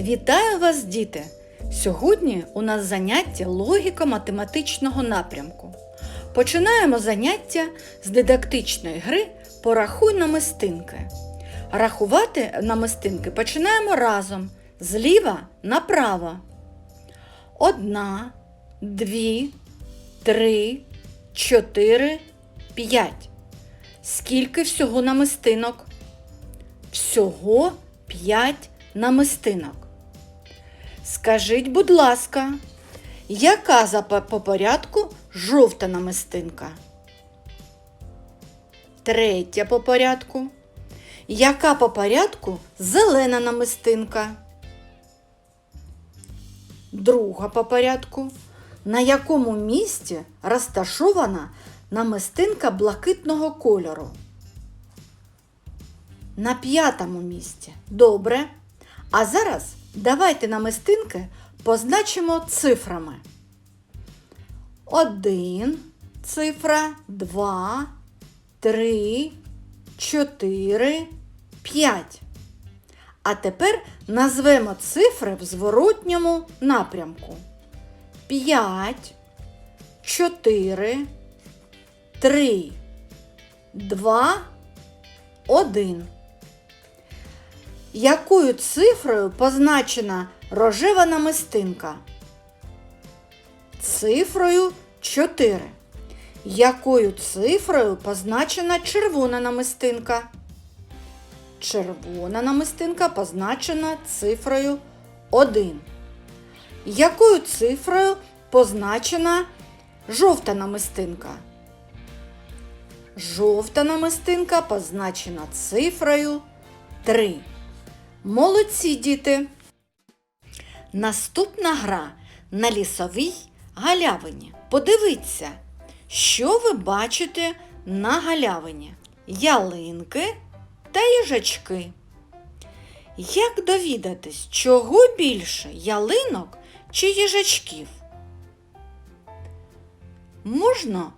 Вітаю вас, діти! Сьогодні у нас заняття логіко-математичного напрямку. Починаємо заняття з дидактичної гри Порахуй намистинки. Рахувати намистинки починаємо разом зліва направо. Одна, дві, три, чотири, п'ять. Скільки всього намистинок? Всього п'ять намистинок. Скажіть, будь ласка, яка за по по порядку жовта намистинка? Третя по порядку. Яка по порядку зелена намистинка? Друга по порядку. На якому місці розташована намистинка блакитного кольору? На п'ятому місці. Добре. А зараз давайте намистинки позначимо цифрами. Один цифра, два, три, чотири, п'ять. А тепер назвемо цифри в зворотньому напрямку. П'ять, чотири, три, два, один. Якою цифрою позначена рожева намистинка? Цифрою 4. Якою цифрою позначена червона намистинка? Червона намистинка позначена цифрою 1. Якою цифрою позначена жовта намистинка? Жовта намистинка позначена цифрою 3. Молодці діти! Наступна гра на лісовій галявині. Подивіться, що ви бачите на галявині? Ялинки та їжачки. Як довідатись, чого більше ялинок чи їжачків? Можна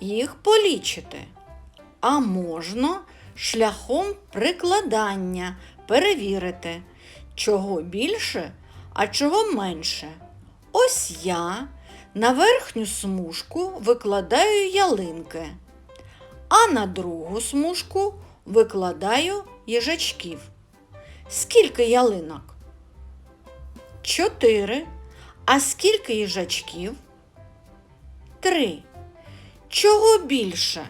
їх полічити, а можна шляхом прикладання перевірити, чого більше, а чого менше. Ось я на верхню смужку викладаю ялинки, а на другу смужку викладаю їжачків. Скільки ялинок? Чотири. А скільки їжачків? Три. Чого більше?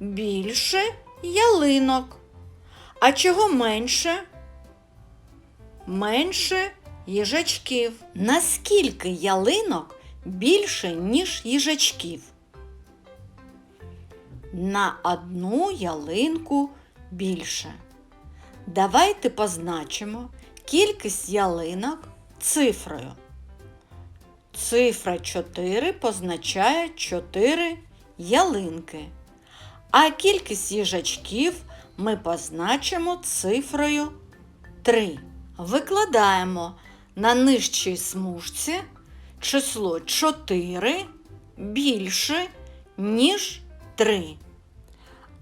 Більше ялинок. А чого менше? Менше їжачків. Наскільки ялинок більше, ніж їжачків? На одну ялинку більше. Давайте позначимо кількість ялинок цифрою. Цифра 4 позначає 4 ялинки. А кількість їжачків ми позначимо цифрою 3. Викладаємо на нижчій смужці число 4 більше, ніж 3.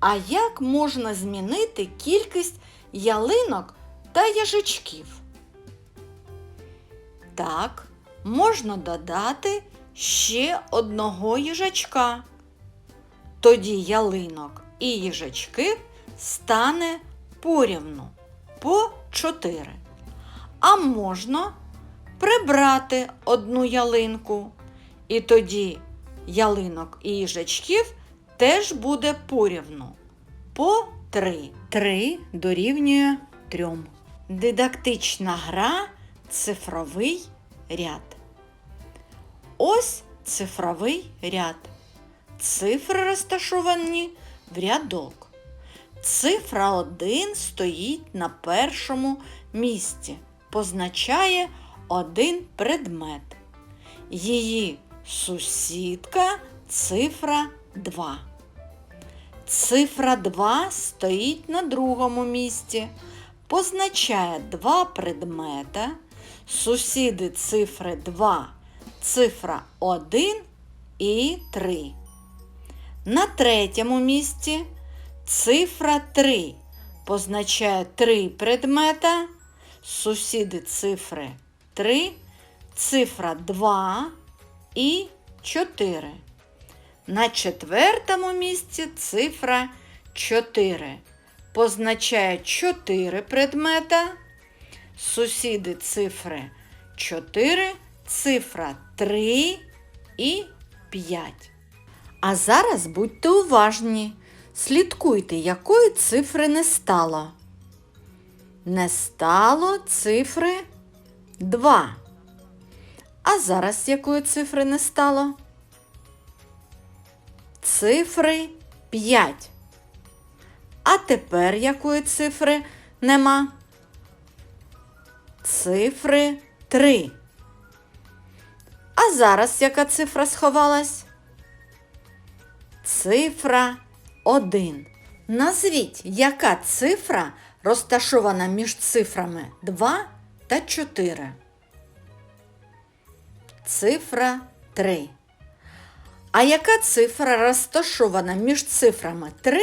А як можна змінити кількість ялинок та їжачків? Так, можна додати ще одного їжачка. Тоді ялинок і їжачків стане порівну по 4. А можна прибрати одну ялинку. І тоді ялинок і їжачків теж буде порівну по 3. 3 дорівнює 3. Дидактична гра цифровий ряд. Ось цифровий ряд. Цифри розташовані в рядок. Цифра 1 стоїть на першому місці, позначає один предмет. Її сусідка цифра 2. Цифра 2 стоїть на другому місці, позначає два предмета. Сусіди цифри 2, цифра 1 і 3. На третьому місці цифра 3 позначає три предмета. сусіди цифри 3, цифра 2 і 4. На четвертому місці цифра 4. Позначає 4 предмета. Сусіди цифри 4, цифра 3 і 5. А зараз будьте уважні. Слідкуйте, якої цифри не стало. Не стало цифри 2. А зараз якої цифри не стало? Цифри 5. А тепер якої цифри нема? Цифри 3. А зараз яка цифра сховалась? Цифра 1. Назвіть, яка цифра розташована між цифрами 2 та 4. Цифра 3. А яка цифра розташована між цифрами 3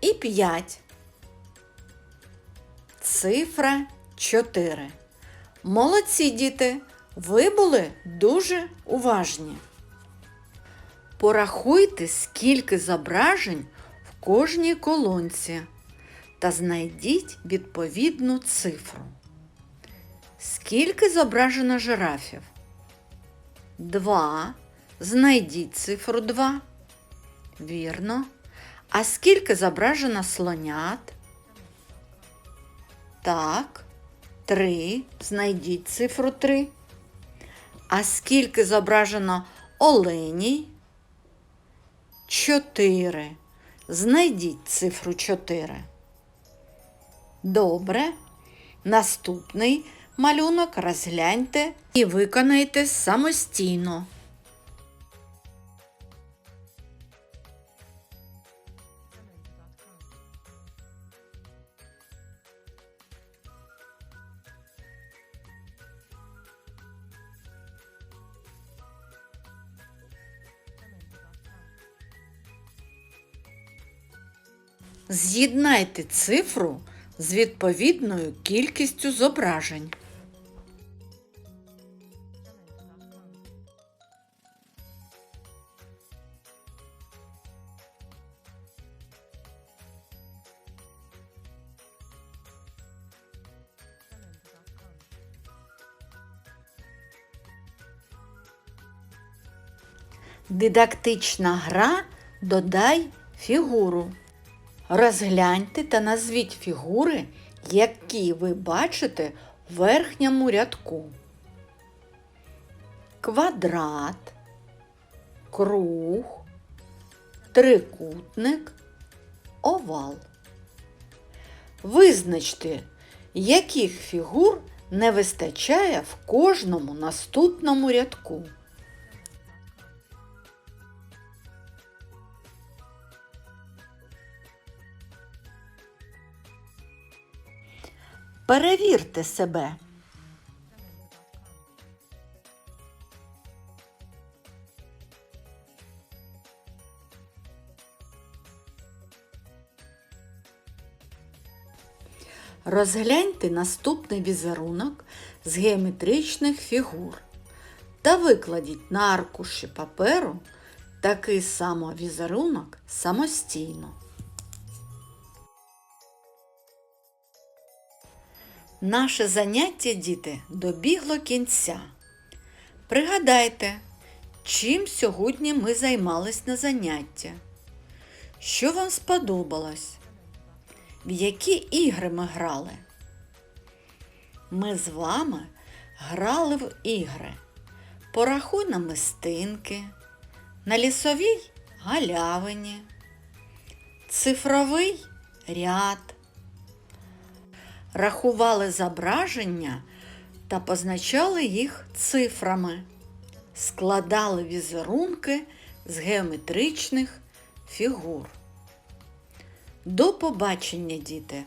і 5? Цифра 4. Молодці діти! Ви були дуже уважні. Порахуйте, скільки зображень кожній колонці та знайдіть відповідну цифру. Скільки зображено жирафів? 2. Знайдіть цифру 2. Вірно. А скільки зображено слонят? Так. 3. Знайдіть цифру 3. А скільки зображено оленій? 4. Знайдіть цифру 4. Добре. Наступний малюнок розгляньте і виконайте самостійно. З'єднайте цифру з відповідною кількістю зображень. Дидактична гра додай фігуру. Розгляньте та назвіть фігури, які ви бачите в верхньому рядку. Квадрат, круг, трикутник, овал. Визначте, яких фігур не вистачає в кожному наступному рядку. Перевірте себе. Розгляньте наступний візерунок з геометричних фігур та викладіть на аркуші паперу такий само візерунок самостійно. Наше заняття, діти, добігло кінця. Пригадайте, чим сьогодні ми займались на заняття? Що вам сподобалось? В які ігри ми грали? Ми з вами грали в ігри. Порахуй на мистинки, на лісовій галявині, цифровий ряд рахували зображення та позначали їх цифрами, складали візерунки з геометричних фігур. До побачення, діти!